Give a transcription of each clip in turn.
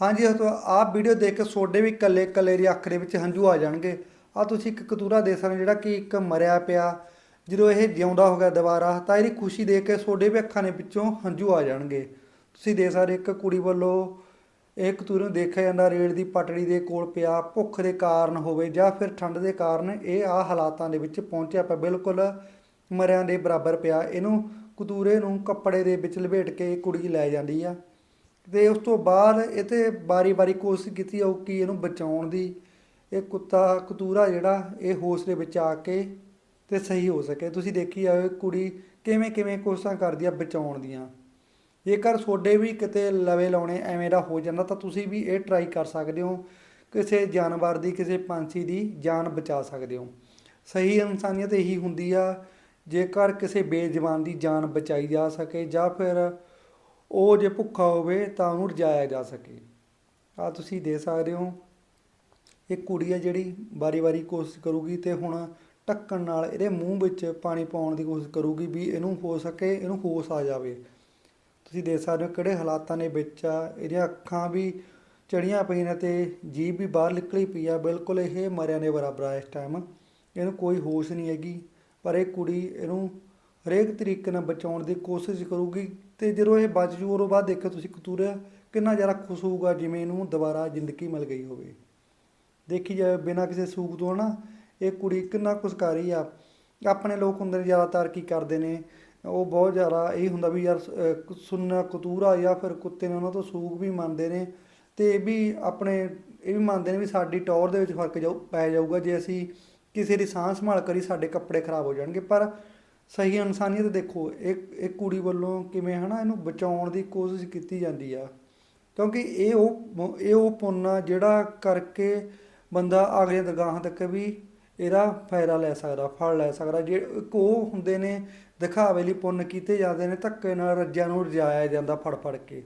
ਹਾਂਜੀ ਦੋਸਤੋ ਆਹ ਵੀਡੀਓ ਦੇਖ ਕੇ ਤੁਹਾਡੇ ਵੀ ਕੱਲੇ ਕੱਲੇ ਦੀ ਅੱਖ ਦੇ ਵਿੱਚ ਹੰਝੂ ਆ ਜਾਣਗੇ। ਆ ਤੁਸੀਂ ਇੱਕ ਕਤੂਰਾ ਦੇ ਸਕਦੇ ਹੋ ਜਿਹੜਾ ਕਿ ਇੱਕ ਮਰਿਆ ਪਿਆ, ਜਦੋਂ ਇਹ ਜਿਉਂਦਾ ਹੋ ਗਿਆ ਦੁਬਾਰਾ, ਤਾਂ ਇਹਦੀ ਖੁਸ਼ੀ ਦੇਖ ਕੇ ਤੁਹਾਡੇ ਵੀ ਅੱਖਾਂ ਦੇ ਵਿੱਚੋਂ ਹੰਝੂ ਆ ਜਾਣਗੇ। ਤੁਸੀਂ ਦੇਖ ਸਕਦੇ ਇੱਕ ਕੁੜੀ ਵੱਲੋਂ ਇਹ ਕਤੂਰੇ ਨੂੰ ਦੇਖਿਆ ਜਾਂਦਾ, ਰੇਲ ਦੀ ਪਟੜੀ ਦੇ ਕੋਲ ਪਿਆ, ਭੁੱਖ ਦੇ ਕਾਰਨ ਹੋਵੇ ਜਾਂ ਫਿਰ ਠੰਡ ਦੇ ਕਾਰਨ ਇਹ ਆ ਹਾਲਾਤਾਂ ਦੇ ਵਿੱਚ ਪਹੁੰਚਿਆ ਪਿਆ, ਬਿਲਕੁਲ ਮਰਿਆਂ ਦੇ ਬਰਾਬਰ ਪਿਆ। ਇਹਨੂੰ ਕਤੂਰੇ ਨੂੰ ਕੱਪੜੇ ਦੇ ਵਿੱਚ ਲਪੇਟ ਕੇ ਇਹ ਕੁੜੀ ਲੈ ਜਾਂਦੀ ਆ। ਤੇ ਉਸ ਤੋਂ ਬਾਅਦ ਇਹ ਤੇ ਬਾਰੀ-ਬਾਰੀ ਕੋਸ਼ਿਸ਼ ਕੀਤੀ ਜਾਊ ਕਿ ਇਹਨੂੰ ਬਚਾਉਣ ਦੀ। ਇਹ ਕੁੱਤਾ, ਕਤੂਰਾ ਜਿਹੜਾ, ਇਹ ਹੌਸਲੇ ਦੇ ਵਿੱਚ ਆ ਕੇ ਤੇ ਸਹੀ ਹੋ ਸਕੇ। ਤੁਸੀਂ ਦੇਖੀ ਜਾਓ, ਇਹ ਕੁੜੀ ਕਿਵੇਂ ਕਿਵੇਂ ਕੋਸ਼ਿਸ਼ਾਂ ਕਰਦੀ ਆ ਬਚਾਉਣ ਦੀਆਂ। ਜੇਕਰ ਤੁਹਾਡੇ ਵੀ ਕਿਤੇ ਲਵੇ ਲਾਉਣੇ ਐਵੇਂ ਦਾ ਹੋ ਜਾਂਦਾ, ਤਾਂ ਤੁਸੀਂ ਵੀ ਇਹ ਟਰਾਈ ਕਰ ਸਕਦੇ ਹੋ। ਕਿਸੇ ਜਾਨਵਰ ਦੀ, ਕਿਸੇ ਪੰਛੀ ਦੀ ਜਾਨ ਬਚਾ ਸਕਦੇ ਹੋ। ਸਹੀ ਇਨਸਾਨੀਅਤ ਇਹੀ ਹੁੰਦੀ ਆ, ਜੇਕਰ ਕਿਸੇ ਬੇਜ਼ਬਾਨ ਦੀ ਜਾਨ ਬਚਾਈ ਜਾ ਸਕੇ ਜਾਂ ਫਿਰ ਉਹ ਜੇ ਭੁੱਖਾ ਹੋਵੇ ਤਾਂ ਉਹਨੂੰ ਰਜਾਇਆ ਜਾ ਸਕੇ। ਆ ਤੁਸੀਂ ਦੇ ਸਕਦੇ ਹੋ, ਇਹ ਕੁੜੀ ਹੈ ਜਿਹੜੀ ਵਾਰੀ-ਵਾਰੀ ਕੋਸ਼ਿਸ਼ ਕਰੂਗੀ ਤੇ ਹੁਣ ਢੱਕਣ ਨਾਲ ਇਹਦੇ ਮੂੰਹ ਵਿੱਚ ਪਾਣੀ ਪਾਉਣ ਦੀ ਕੋਸ਼ਿਸ਼ ਕਰੂਗੀ ਵੀ ਇਹਨੂੰ ਹੋ ਸਕੇ, ਇਹਨੂੰ ਹੋਸ਼ ਆ ਜਾਵੇ। ਤੁਸੀਂ ਦੇਖ ਸਕਦੇ ਹੋ ਕਿਹੜੇ ਹਾਲਾਤਾਂ ਦੇ ਵਿੱਚ ਆ, ਇਹਦੀਆਂ ਅੱਖਾਂ ਵੀ ਚੜੀਆਂ ਪਈਆਂ ਨੇ ਤੇ ਜੀਭ ਵੀ ਬਾਹਰ ਨਿਕਲੀ ਪਈ ਆ। ਬਿਲਕੁਲ ਇਹ ਮਰਿਆ ਨੇ ਬਰਾਬਰ ਆ ਇਸ ਟਾਈਮ ਇਹਨੂੰ ਕੋਈ ਹੋਸ਼ ਨਹੀਂ ਹੈਗੀ, ਪਰ ਇਹ ਕੁੜੀ ਇਹਨੂੰ ਹਰੇਕ ਤਰੀਕੇ ਨਾਲ ਬਚਾਉਣ ਦੀ ਕੋਸ਼ਿਸ਼ ਕਰੂਗੀ ਤੇ ਜਦੋਂ ਇਹ ਬਚ ਜੂ ਉਦੋਂ ਬਾਅਦ ਦੇਖੋ ਤੁਸੀਂ ਕਤੂਰਾ ਕਿੰਨਾ ਜ਼ਿਆਦਾ ਖੁਸ਼ ਹੋਊਗਾ ਜਿਵੇਂ ਇਹਨੂੰ ਦੁਬਾਰਾ ਜ਼ਿੰਦਗੀ ਮਿਲ ਗਈ ਹੋਵੇ। ਦੇਖੀ ਜਾਵੇ ਬਿਨਾਂ ਕਿਸੇ ਸੂਖ ਤੋਂ ਨਾ ਇਹ ਕੁੜੀ ਕਿੰਨਾ ਕੁਛ ਕਰ ਰਹੀ ਆ। ਆਪਣੇ ਲੋਕ ਹੁੰਦੇ ਨੇ ਜ਼ਿਆਦਾਤਰ ਕੀ ਕਰਦੇ ਨੇ ਉਹ ਬਹੁਤ ਜ਼ਿਆਦਾ ਇਹ ਹੁੰਦਾ ਵੀ ਯਾਰ ਅਹ, ਸੁੰਨਾ ਕਤੂਰਾ ਜਾਂ ਫਿਰ ਕੁੱਤੇ ਨੇ ਉਹਨਾਂ ਤੋਂ ਸੂਕ ਵੀ ਮੰਨਦੇ ਨੇ ਤੇ ਇਹ ਵੀ ਆਪਣੇ ਇਹ ਵੀ ਮੰਨਦੇ ਨੇ ਵੀ ਸਾਡੀ ਟੌਰ ਦੇ ਵਿੱਚ ਫ਼ਰਕ ਜਾਊ ਪੈ ਜਾਊਗਾ ਜੇ ਅਸੀਂ ਕਿਸੇ ਦੀ ਸਾਂਭ ਸੰਭਾਲ ਕਰੀ ਸਾਡੇ ਕੱਪੜੇ ਖਰਾਬ ਹੋ ਜਾਣਗੇ। ਪਰ ਸਹੀ ਇਨਸਾਨੀਅਤ ਦੇਖੋ, ਇਹ ਇੱਕ ਕੁੜੀ ਵੱਲੋਂ ਕਿਵੇਂ ਹਨਾ ਇਹਨੂੰ ਬਚਾਉਣ ਦੀ ਕੋਸ਼ਿਸ਼ ਕੀਤੀ ਜਾਂਦੀ ਆ। ਕਿਉਂਕਿ ਇਹ ਉਹ ਇਹ ਉਹ ਪੁੰਨ ਆ ਜਿਹੜਾ ਕਰਕੇ ਬੰਦਾ ਅਗਲੇ ਦਰਗਾਹਾਂ ਤੱਕ ਵੀ ਇਹਦਾ ਫਾਇਦਾ ਲੈ ਸਕਦਾ, ਫਲ ਲੈ ਸਕਦਾ। ਜੇ ਇੱਕ ਉਹ ਹੁੰਦੇ ਨੇ ਦਿਖਾਵੇ ਲਈ ਪੁੰਨ ਕੀਤੇ ਜਾਂਦੇ ਨੇ, ਧੱਕੇ ਨਾਲ ਰੱਜਿਆਂ ਨੂੰ ਰਜਾਇਆ ਜਾਂਦਾ ਫੜ ਫੜ ਕੇ।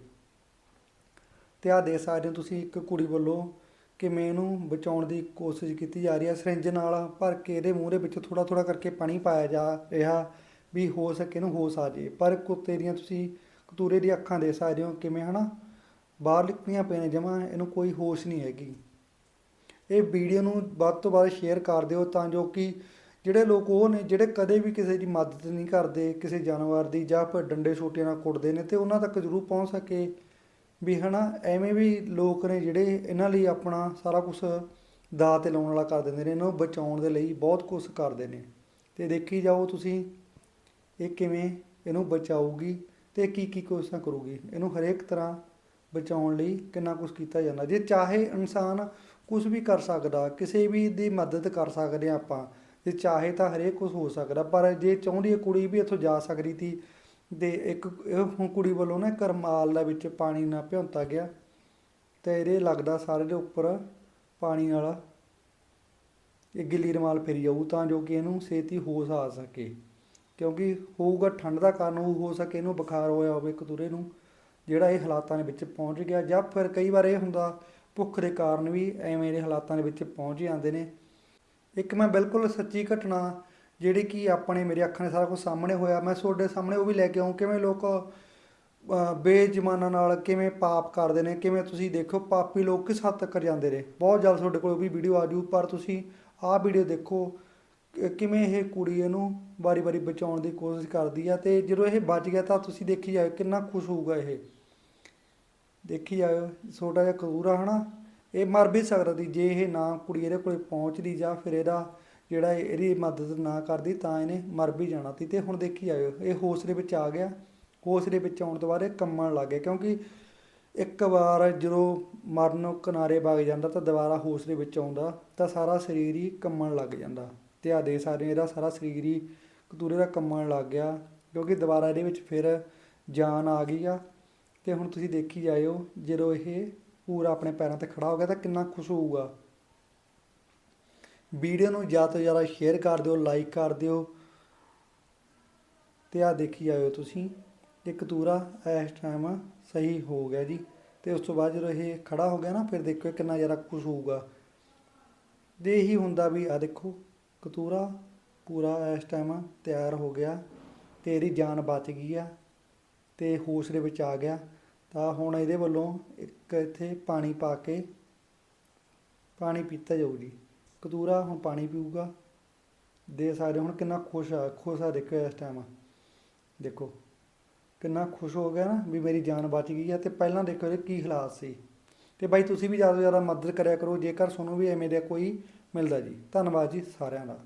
ਤੇ ਆ ਦੇ ਸਕਦੇ ਹੋ ਤੁਸੀਂ ਇੱਕ ਕੁੜੀ ਵੱਲੋਂ ਕਿਵੇਂ ਇਹਨੂੰ ਬਚਾਉਣ ਦੀ ਕੋਸ਼ਿਸ਼ ਕੀਤੀ ਜਾ ਰਹੀ ਹੈ। ਸਿਰਿੰਜ ਨਾਲ ਭਰ ਕੇ ਇਹਦੇ ਮੂੰਹ ਦੇ ਵਿੱਚ ਥੋੜਾ ਥੋੜਾ ਕਰਕੇ ਪਾਣੀ ਪਾਇਆ ਜਾ ਰਿਹਾ ਵੀ ਹੋ ਸਕੇ ਨੂੰ ਹੋਸ਼ ਆ ਜੇ। ਪਰ ਕੁੱਤੇ ਦੀਆਂ ਤੁਸੀਂ ਕਤੂਰੇ ਦੀ ਅੱਖਾਂ ਦੇ ਸਕਦੇ ਹੋ ਕਿਵੇਂ ਹਨਾ, ਬਾਹਰ ਨਿਕਲੀਆਂ ਪਈਆਂ ਨੇ ਜਮਾਂ, ਇਹਨੂੰ ਕੋਈ ਹੋਸ਼ ਨਹੀਂ ਹੈਗੀ। ਇਹ ਵੀਡੀਓ ਨੂੰ ਵੱਧ ਤੋਂ ਵੱਧ ਸ਼ੇਅਰ ਕਰ ਦਿਓ ਤਾਂ ਜੋ ਕਿ ਜਿਹੜੇ ਲੋਕ ਉਹ ਨੇ, ਜਿਹੜੇ ਕਦੇ ਵੀ ਕਿਸੇ ਦੀ ਮਦਦ ਨਹੀਂ ਕਰਦੇ, ਕਿਸੇ ਜਾਨਵਰ ਦੀ ਜਾਂ ਫਿਰ ਡੰਡੇ ਛੋਟੀਆਂ ਨਾਲ ਕੁੱਟਦੇ ਨੇ ਤੇ ਉਹਨਾਂ ਤੱਕ ਜ਼ਰੂਰ ਪਹੁੰਚ ਸਕੇ। ਵੀ ਹਨਾ, ਐਵੇਂ ਵੀ ਲੋਕ ਨੇ ਜਿਹੜੇ ਇਹਨਾਂ ਲਈ ਆਪਣਾ ਸਾਰਾ ਕੁਝ ਦਾ ਤੇ ਲਾਉਣ ਵਾਲਾ ਕਰ ਦਿੰਦੇ ਨੇ, ਇਹਨਾਂ ਨੂੰ ਬਚਾਉਣ ਦੇ ਲਈ ਬਹੁਤ ਕੁਝ ਕਰਦੇ ਨੇ। ਤੇ ਦੇਖੀ ਜਾਓ ਤੁਸੀਂ, ਇਹ ਕਿਵੇਂ ਇਹਨੂੰ ਬਚਾਊਗੀ ਤੇ ਕੀ ਕੀ ਕੋਸ਼ਿਸ਼ਾਂ ਕਰੂਗੀ। ਇਹਨੂੰ ਹਰੇਕ ਤਰ੍ਹਾਂ ਬਚਾਉਣ ਲਈ ਕਿੰਨਾ ਕੁਝ ਕੀਤਾ ਜਾਂਦਾ। ਜੇ ਚਾਹੇ ਇਨਸਾਨ ਕੁਝ ਵੀ ਕਰ ਸਕਦਾ, ਕਿਸੇ ਵੀ ਦੀ ਮਦਦ ਕਰ ਸਕਦੇ ਆ ਆਪਾਂ, ਜੇ ਚਾਹੇ ਤਾਂ ਹਰੇਕ ਕੁਝ ਹੋ ਸਕਦਾ, ਪਰ ਜੇ ਚਾਹੁੰਦੀ ਹੈ ਕੁੜੀ ਵੀ ਇੱਥੋਂ ਜਾ ਸਕਦੀ ਤੀ ਦੇ ਇੱਕ, ਇਹ ਕੁੜੀ ਵੱਲੋਂ ਨਾ ਕਰਮਾਲ ਦਾ ਵਿੱਚ ਪਾਣੀ ਨਾਲ ਭਿਉਂਤਾ ਗਿਆ ਤੇ ਇਹਦੇ ਲੱਗਦਾ ਸਾਰੇ ਦੇ ਉੱਪਰ ਪਾਣੀ ਵਾਲਾ ਇਹ ਗਿੱਲੀ ਰਮਾਲ ਫੇਰੀ ਜਾਊ ਤਾਂ ਜੋ ਕਿ ਇਹਨੂੰ ਛੇਤੀ ਹੋਸ਼ ਆ ਸਕੇ। ਕਿਉਂਕਿ ਹੋਊਗਾ ਠੰਡ ਦਾ ਕਾਰਨ, ਉਹ ਹੋ ਸਕੇ ਇਹਨੂੰ ਬੁਖਾਰ ਹੋਇਆ ਹੋਵੇ ਕਤੂਰੇ ਨੂੰ, ਜਿਹੜਾ ਇਹ ਹਾਲਾਤਾਂ ਦੇ ਵਿੱਚ ਪਹੁੰਚ ਗਿਆ। ਜਾਂ ਫਿਰ ਕਈ ਵਾਰ ਇਹ ਹੁੰਦਾ, ਭੁੱਖ ਦੇ ਕਾਰਨ ਵੀ ਐਵੇਂ ਦੇ ਹਾਲਾਤਾਂ ਦੇ ਵਿੱਚ ਪਹੁੰਚ ਜਾਂਦੇ ਨੇ। ਇੱਕ ਮੈਂ ਬਿਲਕੁਲ ਸੱਚੀ ਘਟਨਾ ਜਿਹੜੀ ਕਿ ਆਪਣੇ ਮੇਰੇ ਅੱਖਾਂ ਦੇ ਸਾਰਾ ਕੁਝ ਸਾਹਮਣੇ ਹੋਇਆ। ਮੈਂ ਤੁਹਾਡੇ ਸਾਹਮਣੇ ਉਹ ਵੀ ਲੈ ਕੇ ਆਉਂ ਕਿਵੇਂ ਲੋਕ ਬੇਜ਼ਮਾਨਾਂ ਨਾਲ ਕਿਵੇਂ ਪਾਪ ਕਰਦੇ ਨੇ, ਕਿਵੇਂ ਤੁਸੀਂ ਦੇਖੋ ਪਾਪੀ ਲੋਕ ਕਿਸ ਹੱਦ ਤੱਕ ਜਾਂਦੇ ਨੇ। ਬਹੁਤ ਜਲਦ ਤੁਹਾਡੇ ਕੋਲ ਉਹ ਵੀ ਵੀਡੀਓ ਆ ਜੂ ਪਰ ਤੁਸੀਂ ਆਹ ਵੀਡੀਓ ਦੇਖੋ, ਕਿ ਕਿਵੇਂ ਇਹ ਕੁੜੀ ਇਹਨੂੰ ਵਾਰੀ-ਵਾਰੀ ਬਚਾਉਣ ਦੀ ਕੋਸ਼ਿਸ਼ ਕਰਦੀ ਆ ਤੇ ਜਦੋਂ ਇਹ ਬਚ ਗਿਆ ਤਾਂ ਤੁਸੀਂ ਦੇਖੀ ਜਾਓ ਕਿੰਨਾ ਖੁਸ਼ ਹੋਊਗਾ ਇਹ। ਦੇਖੀ ਜਾਓ ਛੋਟਾ ਜਿਹਾ ਕਤੂਰਾ ਹਨਾ। ਇਹ ਮਰ ਵੀ ਸਕਦਾ ਸੀ। ਜੇ ਇਹ ਨਾ ਕੁੜੀ ਇਹਦੇ ਕੋਲੇ ਪਹੁੰਚਦੀ ਜਾਂ ਫਿਰ ਇਹਦਾ ਜਿਹੜਾ ਇਹਦੀ ਮਦਦ ਨਾ ਕਰਦੀ ਤਾਂ ਇਹਨੇ ਮਰ ਵੀ ਜਾਣਾ ਸੀ। ਤੇ ਹੁਣ ਦੇਖੀ ਜਾਇਓ, ਇਹ ਹੋਸ਼ ਦੇ ਵਿੱਚ ਆ ਗਿਆ। ਹੋਸ਼ ਦੇ ਵਿੱਚ ਆਉਣ ਤੋਂ ਬਾਅਦ ਇਹ ਕੰਮਣ ਲੱਗ ਗਿਆ ਕਿਉਂਕਿ ਇੱਕ ਵਾਰ ਜਦੋਂ ਮਰਨ ਕਿਨਾਰੇ ਵਗ ਜਾਂਦਾ ਤਾਂ ਦੁਬਾਰਾ ਹੋਸ਼ ਦੇ ਵਿੱਚ ਆਉਂਦਾ ਤਾਂ ਸਾਰਾ ਸਰੀਰ ਹੀ ਕੰਮਣ ਲੱਗ ਜਾਂਦਾ। ਤੇ ਆ ਦੇ ਸਾਰੇ ਇਹਦਾ ਸਾਰਾ ਸਰੀਰ ਹੀ ਕਤੂਰੇ ਦਾ ਕੰਮਣ ਲੱਗ ਗਿਆ ਕਿਉਂਕਿ ਦੁਬਾਰਾ ਇਹਦੇ ਵਿੱਚ ਫਿਰ ਜਾਨ ਆ ਗਈ ਆ। ਤੇ ਹੁਣ ਤੁਸੀਂ ਦੇਖੀ ਜਾਇਓ, ਜਦੋਂ ਇਹ ਪੂਰਾ ਆਪਣੇ ਪੈਰਾਂ ਤੇ ਖੜਾ ਹੋ ਗਿਆ ਤਾਂ ਕਿੰਨਾ ਖੁਸ਼ ਹੋਊਗਾ। ਵੀਡੀਓ ਨੂੰ ਜ਼ਿਆਦਾ ਤੋਂ ਜ਼ਿਆਦਾ ਸ਼ੇਅਰ ਕਰ ਦਿਓ ਲਾਈਕ ਕਰ ਦਿਓ। ਤੇ ਆ ਦੇਖੀ ਜਾਇਓ ਤੁਸੀਂ ਇਹ ਕਤੂਰਾ ਇਸ ਟਾਈਮ ਸਹੀ ਹੋ ਗਿਆ ਜੀ। ਤੇ ਉਸ ਤੋਂ ਬਾਅਦ ਜਦੋਂ ਇਹ ਖੜਾ ਹੋ ਗਿਆ ਨਾ, ਫਿਰ ਦੇਖੋ ਕਿੰਨਾ ਜ਼ਿਆਦਾ ਖੁਸ਼ ਹੋਊਗਾ। ਦੇ ਇਹੀ ਹੁੰਦਾ ਵੀ ਆ ਦੇਖੋ ਕਤੂਰਾ ਪੂਰਾ ਇਸ ਟਾਈਮ ਤਿਆਰ ਹੋ ਗਿਆ ਤੇ ਇਹਦੀ ਜਾਨ ਬਚ ਗਈ ਆ, ਤੇ ਹੋਸ਼ ਦੇ ਵਿੱਚ ਆ ਗਿਆ। ਤਾਂ ਹੁਣ ਇਹਦੇ ਵੱਲੋਂ ਇੱਕ ਇੱਥੇ ਪਾਣੀ ਪਾ ਕੇ, ਪਾਣੀ ਪੀਤਾ ਜਾਊ ਜੀ। ਕਤੂਰਾ ਹੁਣ ਪਾਣੀ ਪੀਊਗਾ। ਦੇ ਸਕਦੇ ਹੁਣ ਕਿੰਨਾ ਖੁਸ਼ ਆ ਖੁਸ਼ ਆ ਦੇਖੋ ਇਸ ਟਾਈਮ ਦੇਖੋ, ਕਿੰਨਾ ਖੁਸ਼ ਹੋ ਗਿਆ ਨਾ ਵੀ ਮੇਰੀ ਜਾਨ ਬਚ ਗਈ ਆ ਤੇ ਪਹਿਲਾਂ ਦੇਖੋ ਇਹਦੇ ਕੀ ਹਾਲਾਤ ਸੀ। ਤੇ ਬਾਈ ਤੁਸੀਂ ਵੀ ਜ਼ਿਆਦਾ ਤੋਂ ਜ਼ਿਆਦਾ ਮਦਦ ਕਰਿਆ ਕਰੋ, ਜੇਕਰ ਤੁਹਾਨੂੰ ਵੀ ਐਵੇਂ ਦਾ ਕੋਈ ਮਿਲਦਾ ਜੀ। ਧੰਨਵਾਦ ਜੀ ਸਾਰਿਆਂ ਦਾ।